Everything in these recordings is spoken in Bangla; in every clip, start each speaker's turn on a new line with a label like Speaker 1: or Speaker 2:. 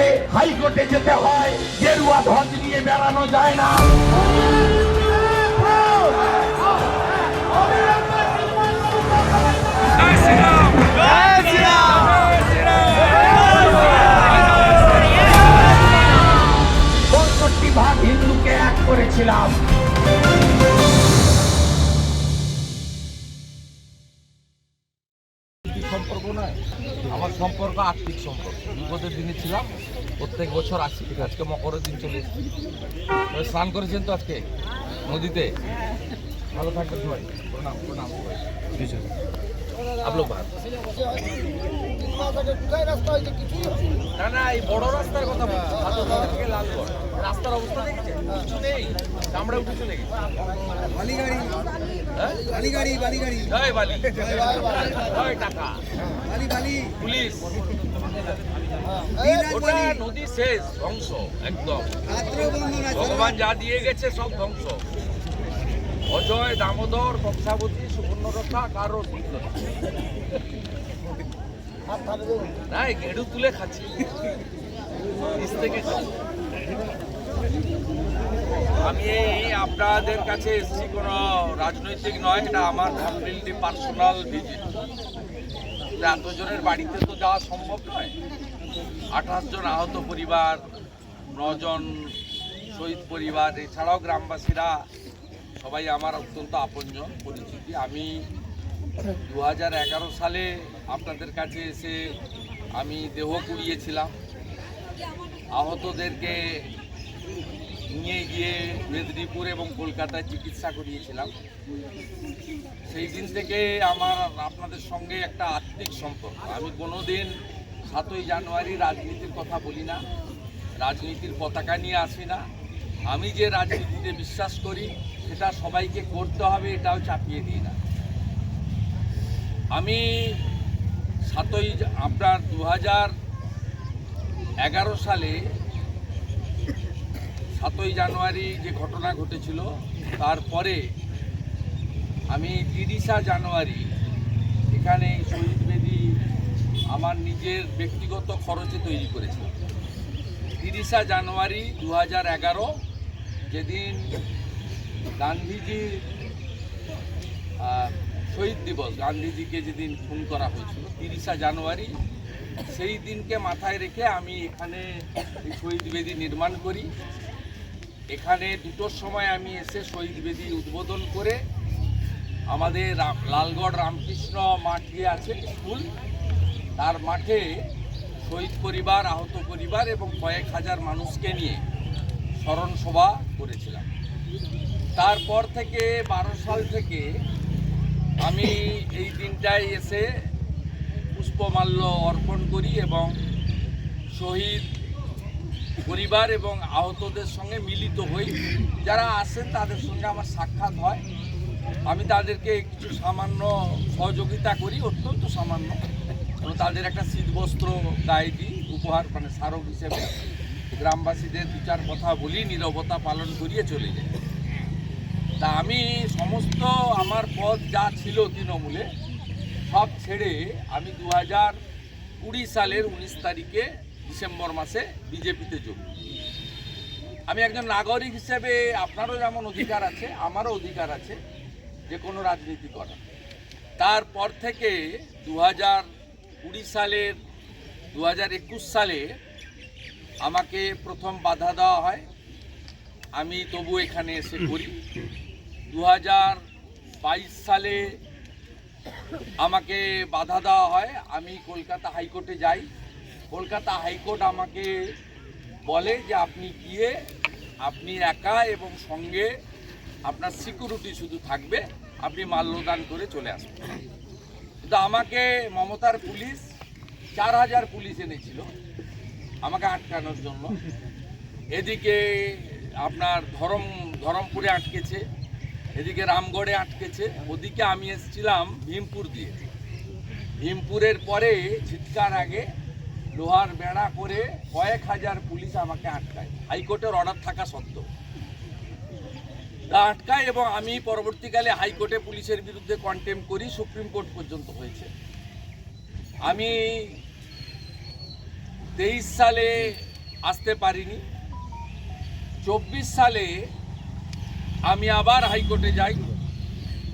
Speaker 1: গেলে হাইকোর্টে যেতে হয়। গেরুয়া ধ্বজ নিয়ে বেড়ানো যায় না। করেছিলাম।
Speaker 2: সম্পর্ক নয়? আমার সম্পর্ক আর্থিক সম্পর্ক। বিপদের দিনে ছিলাম। প্রত্যেক বছর আসি। আজকে মকরের দিন চলে এসেছি। স্নান করেছেন তো আজকে? নদীতে? ভালো থাকবে সবাই। প্রণাম প্রণাম না এই বড় কথা রাস্তার অবস্থা নেই। হ্যাঁ?
Speaker 3: বালি গাড়ি
Speaker 2: বালি গাড়ি বালি। গাড়ি টাকা।
Speaker 3: বালি।
Speaker 2: পুলিশ। ওটা নদী শেষ ধ্বংস একদম। ভগবান যা দিয়ে গেছে সব ধ্বংস। অজয় দামোদর কংসাবতী সুবর্ণরেখা কারও নেই। না। গেড়ু তুলে খাচ্ছি। থেকে আমি এই আপনাদের কাছে এসেছি কোনো রাজনৈতিক নয় এটা আমার কমপ্লিটলি পার্সোনাল ভিজিট। এতজনের বাড়িতে তো যাওয়া সম্ভব নয়। আঠাশ জন আহত পরিবার নজন শহীদ পরিবার, এছাড়াও গ্রামবাসীরা সবাই আমার অত্যন্ত আপনজন পরিচিতি। আমি দু হাজার এগারো সালে আপনাদের কাছে এসে আমি দেহ কুড়িয়েছিলাম। আহতদেরকে নিয়ে গিয়ে মেদিনীপুর এবং কলকাতায় চিকিৎসা করিয়েছিলাম। সেই দিন থেকে আমার আপনাদের সঙ্গে একটা আত্মিক সম্পর্ক। আমি কোনোদিন সাতই জানুয়ারি রাজনীতির কথা বলি না, রাজনীতির পতাকা নিয়ে আসি না। আমি যে রাজনীতিতে বিশ্বাস করি, সেটা সবাইকে করতে হবে, এটাও চাপিয়ে দিই না। আমি সাতই আপনার দু এগারো সালে সাতই জানুয়ারি যে ঘটনা ঘটেছিল, তারপরে আমি তিরিশা জানুয়ারি এখানে শহীদ বেদি আমার নিজের ব্যক্তিগত খরচে তৈরি করেছিলাম। তিরিশা জানুয়ারি দু এগারো যেদিন গান্ধীজির শহীদ দিবস, গান্ধীজিকে যেদিন খুন করা হয়েছিল, তিরিশা জানুয়ারি, সেই দিনকে মাথায় রেখে আমি এখানে শহীদ বেদি নির্মাণ করি। এখানে দুটোর সময় আমি এসে শহীদ বেদি উদ্বোধন করে আমাদের লালগড় রামকৃষ্ণ মাঠ আছে স্কুল। তার মাঠে শহীদ পরিবার, আহত পরিবার এবং কয়েক হাজার মানুষকে নিয়ে স্মরণ সভা করেছিলাম। তারপর থেকে বারো সাল থেকে আমি এই দিনটায় এসে পুষ্পমাল্য অর্পণ করি এবং শহীদ পরিবার এবং আহতদের সঙ্গে মিলিত হই। যারা আসেন তাদের সঙ্গে আমার সাক্ষাৎ হয়। আমি তাদেরকে কিছু সামান্য সহযোগিতা করি, অত্যন্ত সামান্য। এবং তাদের একটা শীতবস্ত্র গায়ে দিই, উপহার মানে স্মারক হিসেবে। গ্রামবাসীদের দু চার কথা বলি, নীরবতা পালন করিয়ে চলে যাই। তা আমি সমস্ত আমার পদ যা ছিল তৃণমূলে, সব ছেড়ে আমি দু হাজার কুড়ি সালের উনিশ তারিখে ডিসেম্বর মাসে বিজেপিতে যোগ। আমি একজন নাগরিক হিসেবে আপনারও যেমন অধিকার আছে, আমারও অধিকার আছে, যে কোনো রাজনীতি করা। তারপর থেকে দু হাজার কুড়ি সালের দু হাজার একুশ সালে আমাকে প্রথম বাধা দেওয়া হয়। আমি তবু এখানে এসে করি দু হাজার বাইশ সালে আমাকে বাধা দেওয়া হয়। আমি কলকাতা হাইকোর্টে যাই। কলকাতা হাইকোর্ট আমাকে বলে যে আপনি গিয়ে আপনি একা এবং সঙ্গে আপনার সিকিউরিটি শুধু থাকবে, আপনি মাল্যদান করে চলে আসবেন কিন্তু আমাকে মমতার পুলিশ, চার হাজার পুলিশ এনেছিল আমাকে আটকানোর জন্য। এদিকে আপনার ধরম, ধরমপুরে আটকেছে, এদিকে রামগড়ে আটকেছে, ওদিকে আমি এসেছিলাম ভীমপুর দিয়ে। ভীমপুরের পরে চিৎকার আগে লোহার বেড়া করে কয়েক হাজার পুলিশ আমাকে আটকায়। হাইকোর্টের অর্ডার থাকা সত্ত্বেও। তা আটকায় এবং আমি পরবর্তীকালে হাইকোর্টে পুলিশের বিরুদ্ধে কন্টেম করি, সুপ্রিম কোর্ট পর্যন্ত হয়েছে। আমি তেইশ সালে আসতে পারিনি। চব্বিশ সালে আমি আবার হাইকোর্টে যাই।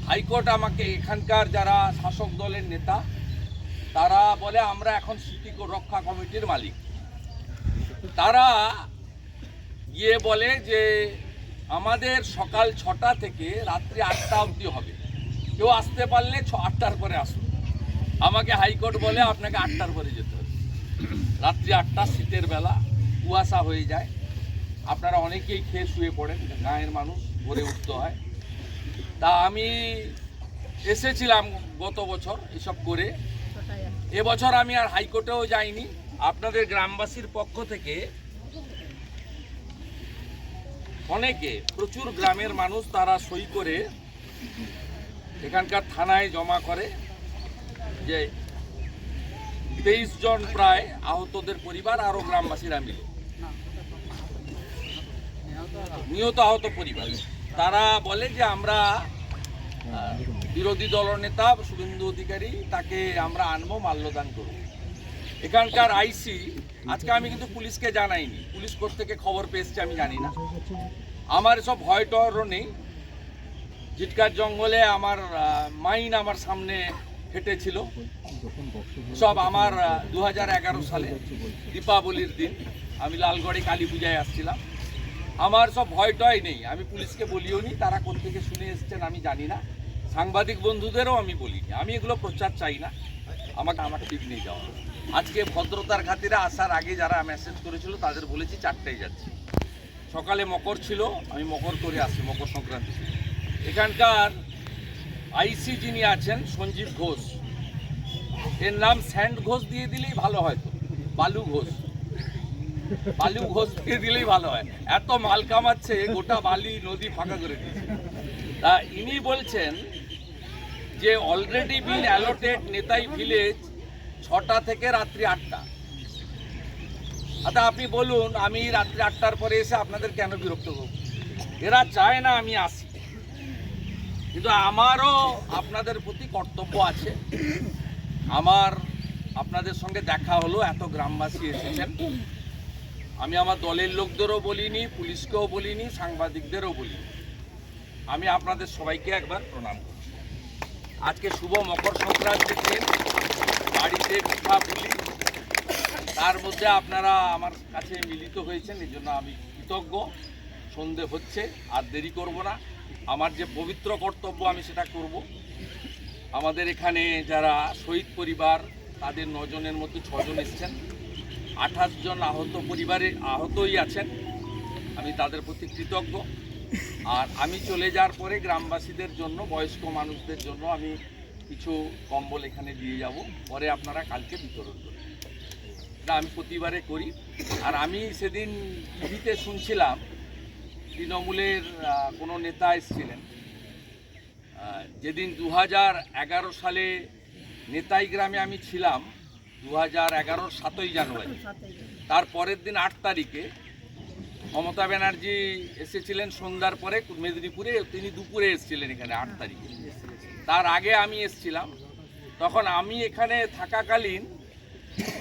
Speaker 2: হাইকোর্ট আমাকে এখানকার যারা শাসক দলের নেতা তারা বলে আমরা এখন স্মৃতি রক্ষা কমিটির মালিক। তারা গিয়ে বলে যে আমাদের সকাল ছটা থেকে রাত্রি আটটা অবধি হবে। কেউ আসতে পারলে ছ আটটার পরে আসুন। আমাকে হাইকোর্ট বলে আপনাকে আটটার পরে যেতে হবে। রাত্রি আটটা, শীতের বেলা, কুয়াশা হয়ে যায়। আপনারা অনেকেই খেয়ে শুয়ে পড়েন, গাঁয়ের মানুষ, ভরে উঠতে হয়। তা আমি এসেছিলাম গত বছর এসব করে। এবছর আমি আর হাইকোর্টেও যাইনি। আপনাদের গ্রামবাসীর পক্ষ থেকে অনেকে, প্রচুর গ্রামের মানুষ তারা সই করে এখানকার থানায় জমা করে যে তেইশ জন প্রায় আহতদের পরিবার আরও গ্রামবাসীরা মিলে। নিহত আহত পরিবার। তারা বলে যে আমরা বিরোধী দলনেতা শুভেন্দু অধিকারী, তাকে আমরা আনব, মাল্যদান করব। এখানকার আইসি, আজকে আমি কিন্তু পুলিশকে জানাইনি। পুলিশ কোর্ট থেকে খবর পেয়েছে আমি জানি না। আমার সব ভয় টরও নেই। জিটকার জঙ্গলে আমার মাইন আমার সামনে ফেটেছিল। সব আমার দু হাজার এগারো সালে দীপাবলির দিন। আমি লালগড়ে কালী পূজায় আসছিলাম। আমার সব ভয় টয় নেই। আমি পুলিশকে বলিও নি তারা কোথেকে শুনে এসছেন আমি জানি না। সাংবাদিক বন্ধুদেরও আমি বলিনি। আমি এগুলো প্রচার চাই না। আমাকে আমার ঠিক নেই যাওয়া আজকে ভদ্রতার খাতিরে আসার আগে যারা মেসেজ করেছিল, তাদের বলেছি চারটায় যাচ্ছি। সকালে মকর ছিল, আমি মকর করে আসি, মকর সংক্রান্তি। এখানকার আইসি যিনি আছেন, সঞ্জীব ঘোষ, এর নাম স্যান্ড ঘোষ দিয়ে দিলেই ভালো হয়তো বালু ঘোষ। বালু ঘোষ দিয়ে দিলেই ভালো হয়। এত মাল কামাচ্ছে, গোটা বালি নদী ফাঁকা করে দিয়েছে। তা ইনি বলছেন যে already been allotted Netai village ছটা থেকে রাত্রি আটটা। আচ্ছা আপনি বলুন, আমি রাত্রি আটটার পরে এসে আপনাদের কেন বিরক্ত করব? এরা চায় না আমি আসি। কিন্তু আমারও আপনাদের প্রতি কর্তব্য আছে। আমার আপনাদের সঙ্গে দেখা হলো, এত গ্রামবাসী এসেছেন। আমি আমার দলের লোকদেরও বলিনি, পুলিশকেও বলিনি, সাংবাদিকদেরও বলিনি। আমি আপনাদের সবাইকে একবার প্রণাম করছি আজকে শুভ মকর সংক্রান্তির দিন। বাড়িতে পিঠা পুলি তার মধ্যে আপনারা আমার কাছে মিলিত হয়েছেন, এই জন্য আমি কৃতজ্ঞ। সন্ধে হচ্ছে, আর দেরি করব না। আমার যে পবিত্র কর্তব্য, আমি সেটা করব। আমাদের এখানে যারা শহীদ পরিবার, তাদের নজনের মধ্যে ছজন এসছেন। আঠাশ জন আহত পরিবারে আহতই আছেন। আমি তাদের প্রতি কৃতজ্ঞ। আর আমি চলে যাওয়ার পরে গ্রামবাসীদের জন্য, বয়স্ক মানুষদের জন্য আমি কিছু কম্বল এখানে দিয়ে যাব। পরে আপনারা কালকে বিতরণ করবেন। এটা আমি প্রতিবারে করি। আর আমি সেদিন টিভিতে শুনছিলাম, তৃণমূলের কোনো নেতা এসেছিলেন। যেদিন দু এগারো সালে নেতাই গ্রামে আমি ছিলাম দু হাজার এগারোর সাতই জানুয়ারি। তার পরের দিন আট তারিখে মমতা ব্যানার্জি এসেছিলেন সন্ধ্যার পরে মেদিনীপুরে, তিনি দুপুরে এসেছিলেন এখানে, আট তারিখে। তার আগে আমি এসেছিলাম। তখন আমি এখানে থাকাকালীন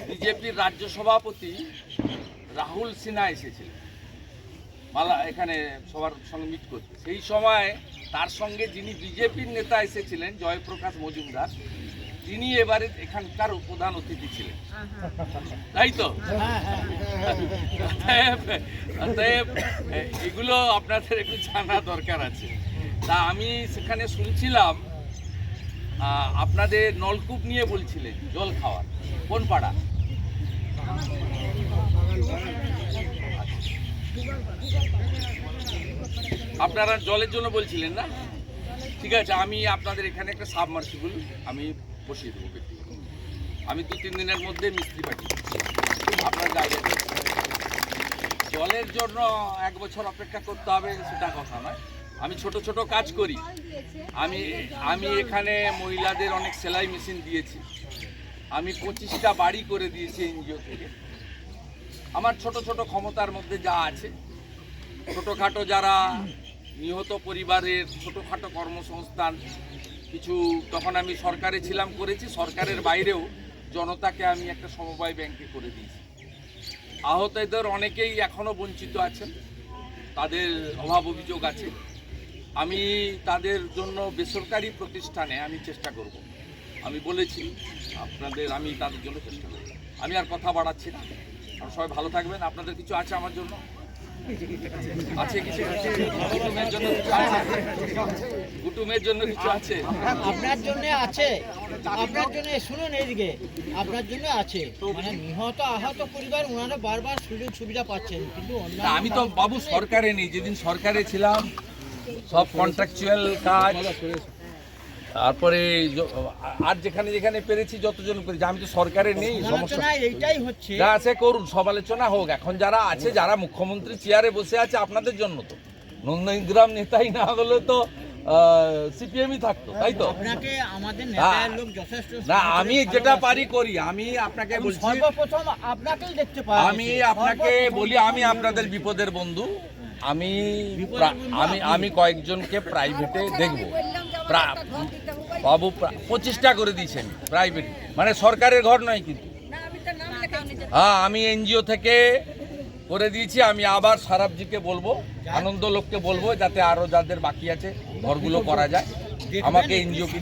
Speaker 2: বিজেপির রাজ্য সভাপতি রাহুল সিনহা এসেছিলেন। মালা, এখানে সবার সঙ্গে মিট করতে। সেই সময় তার সঙ্গে যিনি বিজেপির নেতা এসেছিলেন, জয়প্রকাশ মজুমদার তিনি এবারে এখানকার প্রধান অতিথি ছিলেন। তাই তো? অতএব- অতএব এ- এগুলো আপনাদের একটু জানা দরকার আছে। তা আমি সেখানে শুনছিলাম আপনাদের নলকূপ নিয়ে বলছিলেন জল খাওয়ার। কোন পাড়া? আপনারা জলের জন্য বলছিলেন না? ঠিক আছে আমি আপনাদের এখানে একটা সাবমার্সিবল আমি বসিয়ে দেবো আমি দু তিন দিনের মধ্যে মিস্ত্রি পাঠিয়ে আপনার জায়গায় জলের জন্য এক বছর অপেক্ষা করতে হবে, সেটা কথা নয়। আমি ছোট ছোট কাজ করি। আমি আমি এখানে মহিলাদের অনেক সেলাই মেশিন দিয়েছি। আমি পঁচিশটা বাড়ি করে দিয়েছি এনজিও থেকে। আমার ছোট ছোট ক্ষমতার মধ্যে যা আছে, ছোটোখাটো যারা নিহত পরিবারের ছোটোখাটো কর্মসংস্থান কিছু তখন আমি সরকারে ছিলাম, করেছি। সরকারের বাইরেও জনতাকে আমি একটা সমবায় ব্যাংকে করে দিয়েছি। আহতদের অনেকেই এখনও বঞ্চিত আছেন। তাদের অভাব অভিযোগ আছে। আমি তাদের জন্য বেসরকারি প্রতিষ্ঠানে আমি চেষ্টা করব। আমি বলেছি, আপনাদের আমি তাদের জন্য চেষ্টা করব। আমি আর কথা বাড়াচ্ছি না। আর সবাই ভালো থাকবেন। আপনাদের কিছু আছে আমার জন্য? আছে কিছু? কুটুমের জন্য কিছু আছে? কুটুমের জন্য কিছু আছে?
Speaker 4: আপনার জন্য আছে। আপনার জন্য শুনুন এইদিকে। আপনার জন্য আছে। মানে নিহত আহত পরিবার ওনারা বারবার সুযোগ সুবিধা পাচ্ছেন। কিন্তু
Speaker 2: আমি তো বাবু সরকারে নেই। যেদিন সরকারে ছিলাম সব কন্ট্রাকচুয়াল কাজ তারপরে আর যেখানে যেখানে পেরেছি যতজন পেরেছি আমি তো সরকারে নেই সমস্যা।
Speaker 4: এইটাই হচ্ছে।
Speaker 2: যা আছে করুন সমালোচনা হোক। এখন যারা আছে যারা মুখ্যমন্ত্রী চেয়ারে বসে আছে আপনাদের জন্য তো। নন্দীগ্রাম নেতাই না হলে তো সিপিএমই থাকতো তাই তো?
Speaker 4: আপনাকে আমাদের নেতার লোক যথেষ্ট
Speaker 2: না আমি যেটা পারি করি। আমি আপনাকে বলছি
Speaker 4: সর্বপ্রথম আপনাকেই দেখতে পাই।
Speaker 2: আমি আপনাকে বলি আমি আপনাদের বিপদের বন্ধু। আমি আমি আমি কয়েকজনকে প্রাইভেটে দেখব। বাবু পঁচিশটা করে দিয়েছেন প্রাইভেট মানে সরকারের ঘর নয় কিন্তু। হ্যাঁ আমি এনজিও থেকে করে দিয়েছি আমি আবার সারাবজিকে বলব আনন্দ লোককে বলব যাতে আরও যাদের বাকি আছে ঘরগুলো করা যায়। আমাকে এনজিওকে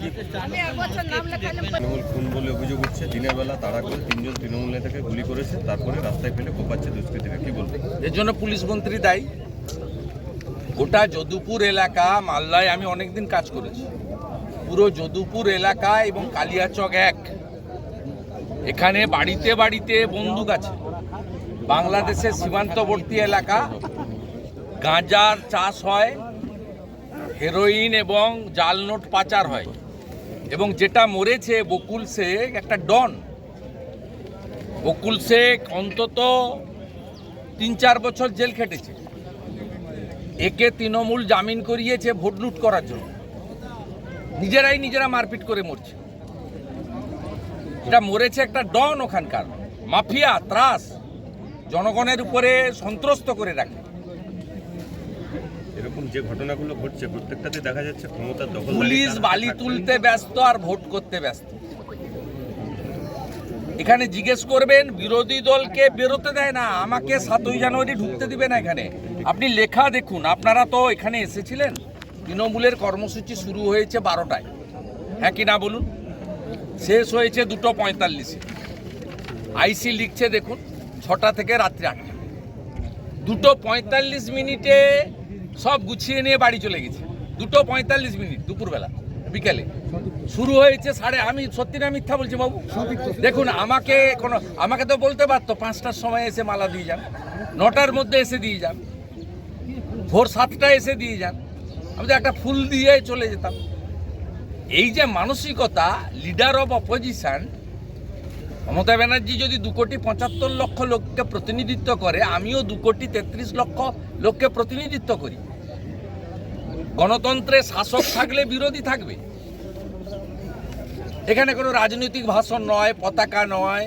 Speaker 5: তৃণমূল খুন বলে অভিযোগ উঠছে দিনের বেলা তাড়া করে তিনজন তৃণমূল নেতাকে গুলি করেছে তারপরে রাস্তায় ফেলে কোপাচ্ছে দুষ্কৃতীরা। কি
Speaker 2: এর জন্য পুলিশ মন্ত্রী দায়ী। গোটা যদুপুর এলাকা, মালদায় আমি অনেকদিন কাজ করেছি। পুরো যদুপুর এলাকা এবং কালিয়াচক এক। এখানে বাড়িতে বাড়িতে বন্দুক আছে। বাংলাদেশের সীমান্তবর্তী এলাকা। গাঁজার চাষ হয়, হেরোইন এবং জাল নোট পাচার হয়। এবং যেটা মরেছে বকুল শেখ, একটা ডন। বকুল শেখ অন্তত তিন চার বছর জেল খেটেছে। একে তৃণমূল জামিন করিয়েছে ভোট লুট করার জন্য। নিজেরাই নিজেরা মারপিট করে মরছে। এটা মরেছে একটা ডন ওখানকার। মাফিয়া ত্রাস জনগণের উপরে সন্ত্রস্ত করে রাখে।
Speaker 5: এরকম যে ঘটনাগুলো ঘটছে প্রত্যেকটাতে দেখা যাচ্ছে ক্ষমতার দখল
Speaker 2: পুলিশ বালি তুলতে ব্যস্ত আর ভোট করতে ব্যস্ত। এখানে জিজ্ঞেস করবেন বিরোধী দলকে বেরোতে দেয় না আমাকে সাতই জানুয়ারি ঢুকতে দিবে না এখানে। আপনি লেখা দেখুন, আপনারা তো এখানে এসেছিলেন? তৃণমূলের কর্মসূচি শুরু হয়েছে বারোটায়। হ্যাঁ কি না বলুন? শেষ হয়েছে দুটো পঁয়তাল্লিশে। আইসি লিখছে দেখুন, ছটা থেকে রাত্রি আটটা। দুটো পঁয়তাল্লিশ মিনিটে সব গুছিয়ে নিয়ে বাড়ি চলে গেছে। দুটো পঁয়তাল্লিশ মিনিট, দুপুরবেলা, বিকেলে। শুরু হয়েছে সাড়ে, আমি সত্যি না মিথ্যা বলছি বাবু? দেখুন, আমাকে কোনো আমাকে তো বলতে পারতো, পাঁচটার সময় এসে মালা দিয়ে যান, নটার মধ্যে এসে দিয়ে যান। ভোর সাতটায় এসে দিয়ে যান। আমি তো একটা ফুল দিয়ে চলে যেতাম। এই যে মানসিকতা leader of opposition Mamata Banerjee যদি দু কোটি পঁচাত্তর লক্ষ লোককে প্রতিনিধিত্ব করে, আমিও দু কোটি তেত্রিশ লক্ষ লোককে প্রতিনিধিত্ব করি। গণতন্ত্রে শাসক থাকলে বিরোধী থাকবে। এখানে কোনো রাজনৈতিক ভাষণ নয়, পতাকা নয়,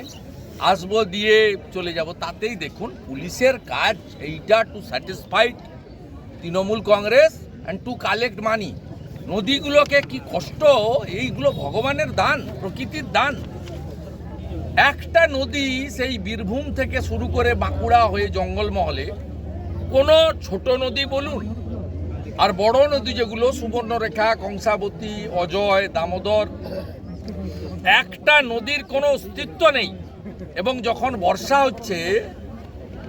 Speaker 2: আসব দিয়ে চলে যাব। তাতেই দেখুন, পুলিশের কাজ এইটা to satisfied Trinamool Congress and to collect money নদীগুলোকে কি কষ্ট? এইগুলো ভগবানের দান, প্রকৃতির দান। একটা নদী সেই বীরভূম থেকে শুরু করে বাঁকুড়া হয়ে জঙ্গলমহলে, কোনো ছোট নদী বলুন, আর বড় নদী যেগুলো, সুবর্ণরেখা, কংসাবতী, অজয়, দামোদর, একটা নদীর কোনো অস্তিত্ব নেই। এবং যখন বর্ষা হচ্ছে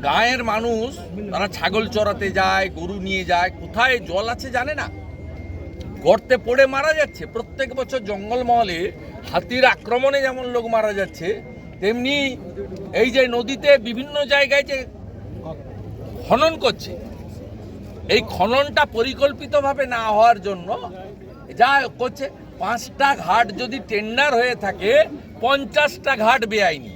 Speaker 2: গাঁয়ের মানুষ তারা ছাগল চড়াতে যায়, গরু নিয়ে যায়, কোথায় জল আছে জানে না। গর্তে পড়ে মারা যাচ্ছে। প্রত্যেক বছর জঙ্গলমহলে হাতির আক্রমণে যেমন লোক মারা যাচ্ছে, তেমনি এই যে নদীতে বিভিন্ন জায়গায় যে খনন করছে, এই খননটা পরিকল্পিতভাবে না হওয়ার জন্য যা করছে, পাঁচটা ঘাট যদি টেন্ডার হয়ে থাকে, পঞ্চাশটা ঘাট বেআইনি।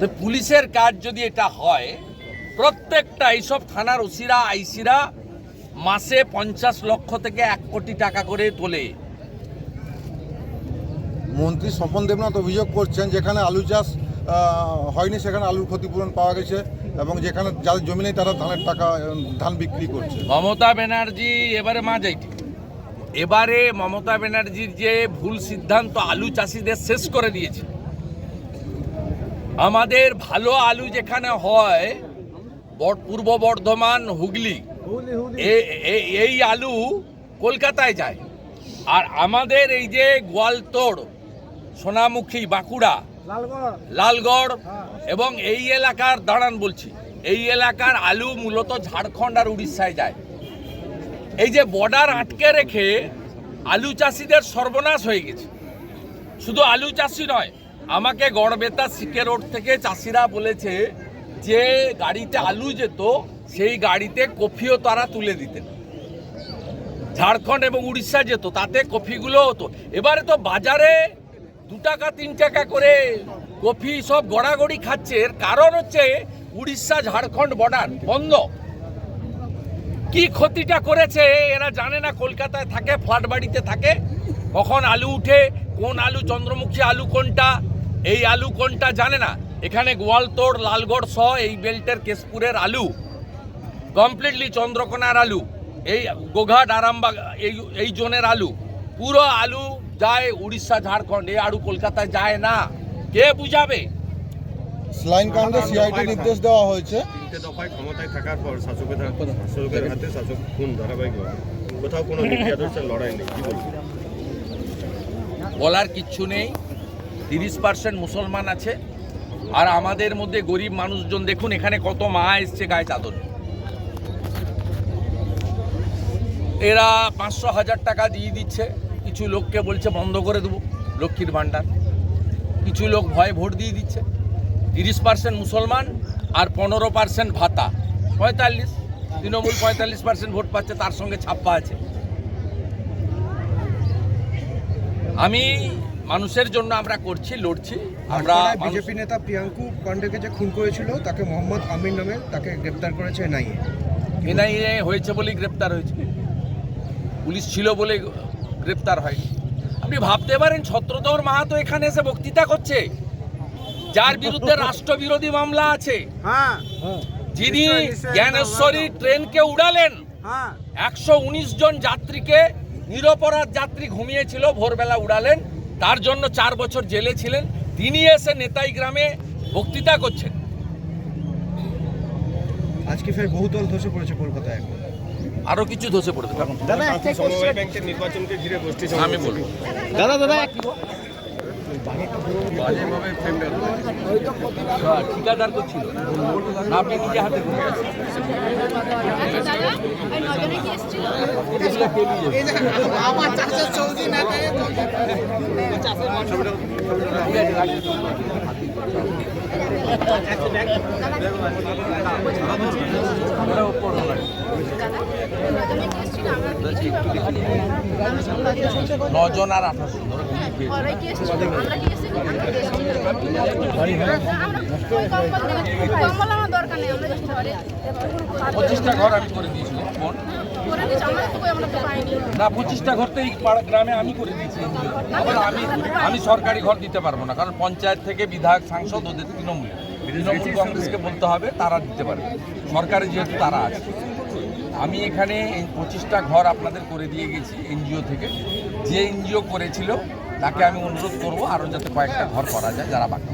Speaker 2: তো পুলিশের কাজ যদি এটা হয় প্রত্যেকটা এইসব থানার ওসিরা আইসিরা মাসে পঞ্চাশ লক্ষ থেকে এক কোটি টাকা করে তোলে।
Speaker 6: মন্ত্রী স্বপন দেবনাথ অভিযোগ করছেন যেখানে আলু চাষ হয়নি সেখানে আলুর ক্ষতিপূরণ পাওয়া গেছে এবং যেখানে যাদের জমি নেই তারা ধানের টাকা ধান বিক্রি করছে।
Speaker 2: মমতা ব্যানার্জি এবারে মা যাইটি এবারে মমতা ব্যানার্জির যে ভুল সিদ্ধান্ত আলু চাষিদের শেষ করে দিয়েছে। আমাদের ভালো আলু যেখানে হয় পূর্ব বর্ধমান হুগলি এই আলু কলকাতায় যায়। আর আমাদের এই যে গোয়ালতোড় সোনামুখী বাঁকুড়া লালগড়। এবং এই এলাকার দাঁড়ান বলছি এই এলাকার আলু মূলত ঝাড়খণ্ড আর উড়িষ্যায় যায়। এই যে বর্ডার আটকে রেখে আলু চাষিদের সর্বনাশ হয়ে গেছে। শুধু আলু চাষি নয় আমাকে গড়বেতা সিকে রোড থেকে চাষিরা বলেছে যে গাড়িতে আলু যেত, সেই গাড়িতে কফিও তারা তুলে দিতেন। ঝাড়খণ্ড এবং উড়িষ্যা যেত, তাতে কফিগুলো হতো। এবারে তো বাজারে দু টাকা, তিন টাকা করে কফি সব গড়াগড়ি খাচ্ছে। এর কারণ হচ্ছে উড়িষ্যা, ঝাড়খণ্ড বর্ডার বন্ধ। কি ক্ষতিটা করেছে এরা জানে না, কলকাতায় থাকে, ফ্ল্যাট বাড়িতে থাকে। কখন আলু উঠে, কোন আলু, চন্দ্রমুখী আলু কোনটা? এই আলু কোনটা জানে না? এখানে গোয়ালতোড় লালগড় সহ এই বেল্টের কেশপুরের আলু। কমপ্লিটলি চন্দ্রকোনার আলু। এই গোঘাট আরামবাগ এই এই জোনের আলু। পুরো আলু যায় উড়িষ্যা ঝাড়খণ্ড। এই আলু কলকাতায় যায় না। কে বুঝাবে?
Speaker 6: স্লাইন কাণ্ডে নির্দেশ দেওয়া হয়েছে।
Speaker 5: তিনটে দফায় ক্ষমতায় থাকার পর শাসকের শাসকের হাতে শাসক খুন ধারাবাহিকভাবে। কোথাও কোনো লড়াই নেই কি বলবেন
Speaker 2: বলার কিচ্ছু নেই। তিরিশ পার্সেন্ট মুসলমান আছে। আর আমাদের মধ্যে গরিব মানুষজন, দেখুন এখানে কত মা এসছে গায়ে চাদর। এরা পাঁচশো হাজার টাকা দিয়ে দিচ্ছে। কিছু লোককে বলছে, বন্ধ করে দেবো লক্ষ্মীর ভাণ্ডার। কিছু লোক ভয়ে ভোট দিয়ে দিচ্ছে। তিরিশ পার্সেন্ট মুসলমান আর পনেরো পার্সেন্ট ভাতা। পঁয়তাল্লিশ, তৃণমূল পঁয়তাল্লিশ পার্সেন্ট ভোট পাচ্ছে, তার সঙ্গে ছাপ্পা আছে। আমি মানুষের জন্য আমরা করছি লড়ছি। আমরা
Speaker 7: বিজেপি নেতা প্রিয়াঙ্কু পান্ডেকে যে খুন করেছিল তাকে মোহাম্মদ আমির নামে তাকে গ্রেপ্তার করেছে এনআইএ।
Speaker 2: এনআইএ হয়েছে বলেই গ্রেপ্তার হয়েছে। পুলিশ ছিল বলে গ্রেপ্তার হয়নি। আপনি ভাবতে পারেন ছত্রধর মাহাতো এখানে এসে বক্তৃতা করছে। যার বিরুদ্ধে রাষ্ট্রবিরোধী মামলা আছে। যিনি জ্ঞানেশ্বরী ট্রেনকে উড়ালেন। একশো উনিশ জন যাত্রীকে নিরপরাধ যাত্রী ঘুমিয়েছিল ভোরবেলা উড়ালেন। তার জন্য চার বছর জেলে ছিলেন। তিনি এসে নেতাই গ্রামে বক্তৃতা করছেন।
Speaker 7: আজকে ফের বহুদল ধসে পড়েছে কলকাতায় এখন।
Speaker 2: আরও কিছু ধসে পড়তে
Speaker 5: দাদা একটা নির্বাচনকে ঘিরে গোষ্ঠী
Speaker 2: আমি বলব।
Speaker 5: বাজেভাবে ফ্রেমটা
Speaker 2: হ্যাঁ, ঠিকাদার তো ছিল। আপনি নিজে হাতে? ঠিক আছে, নজন আর আঠাশ দরকার নেই খেয়েছে। পঁচিশটা ঘর আমি করে দিয়েছিলাম কোন না পঁচিশটা ঘর তো এই গ্রামে আমি করে দিয়েছি। আবার আমি আমি সরকারি ঘর দিতে পারব না কারণ পঞ্চায়েত থেকে বিধায়ক সাংসদ ওদের তৃণমূল। তৃণমূল কংগ্রেসকে বলতে হবে তারা দিতে পারবে। সরকারে যেহেতু তারা আছে। আমি এখানে এই পঁচিশটা ঘর আপনাদের করে দিয়ে গেছি এনজিও থেকে। যে এনজিও করেছিল তাকে আমি অনুরোধ করব আরও যাতে কয়েকটা ঘর করা যায় যারা বাকি।